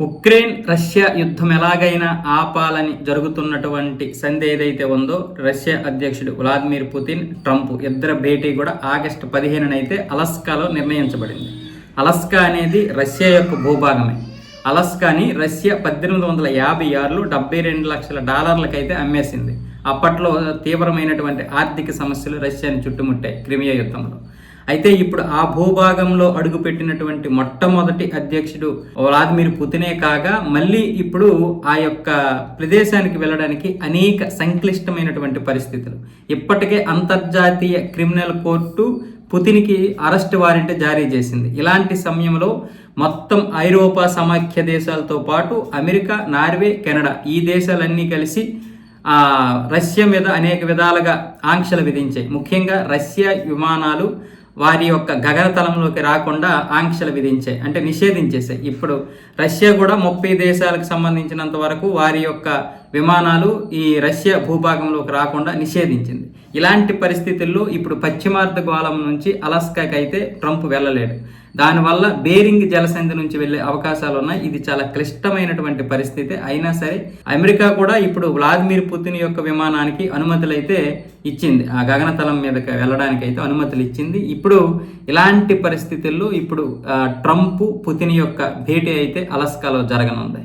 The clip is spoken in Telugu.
ఉక్రెయిన్ రష్యా యుద్ధం ఎలాగైనా ఆపాలని జరుగుతున్నటువంటి సంధి ఏదైతే ఉందో రష్యా అధ్యక్షుడు వ్లాదిమిర్ పుతిన్ ట్రంప్ ఇద్దరు భేటీ కూడా ఆగస్టు పదిహేనునైతే అలస్కాలో నిర్ణయించబడింది. అలస్కా అనేది రష్యా యొక్క భూభాగమే. అలస్కాని రష్యా పద్దెనిమిది వందల యాభై ఆరులో డెబ్బై రెండు లక్షల డాలర్లకైతే అమ్మేసింది. అప్పట్లో తీవ్రమైనటువంటి ఆర్థిక సమస్యలు రష్యాని చుట్టుముట్టాయి క్రిమియా యుద్ధంలో. అయితే ఇప్పుడు ఆ భూభాగంలో అడుగుపెట్టినటువంటి మొట్టమొదటి అధ్యక్షుడు వ్లాదిమిర్ పుతినే కాగా మళ్ళీ ఇప్పుడు ఆ యొక్క ప్రదేశానికి వెళ్ళడానికి అనేక సంక్లిష్టమైనటువంటి పరిస్థితులు. ఇప్పటికే అంతర్జాతీయ క్రిమినల్ కోర్టు పుతిన్కి అరెస్ట్ వారెంట్ జారీ చేసింది. ఇలాంటి సమయంలో మొత్తం ఐరోపా సమాఖ్య దేశాలతో పాటు అమెరికా నార్వే కెనడా ఈ దేశాలన్నీ కలిసి రష్యా మీద అనేక విధాలుగా ఆంక్షలు విధించాయి. ముఖ్యంగా రష్యా విమానాలు వారి యొక్క గగనతలంలోకి రాకుండా ఆంక్షలు విధించాయి అంటే నిషేధించేసాయి ఇప్పుడు రష్యా కూడా ముప్పై దేశాలకు సంబంధించినంత వరకు వారి యొక్క విమానాలు ఈ రష్యా భూభాగంలోకి రాకుండా నిషేధించింది. ఇలాంటి పరిస్థితుల్లో ఇప్పుడు పశ్చిమార్ధ గోళం నుంచి అలస్కాకి అయితే ట్రంప్ వెళ్ళలేడు. దానివల్ల బేరింగ్ జలసంధి నుంచి వెళ్ళే అవకాశాలు ఉన్నాయి. ఇది చాలా క్లిష్టమైనటువంటి పరిస్థితి. అయినా సరే అమెరికా కూడా ఇప్పుడు వ్లాదిమిర్ పుతిన్ యొక్క విమానానికి అనుమతులు అయితే ఇచ్చింది. ఆ గగనతలం మీదకి వెళ్ళడానికి అయితే అనుమతులు ఇచ్చింది. ఇప్పుడు ఇలాంటి పరిస్థితుల్లో ఇప్పుడు ట్రంప్ పుతిన్ యొక్క భేటీ అయితే అలస్కాలో జరగనుంది.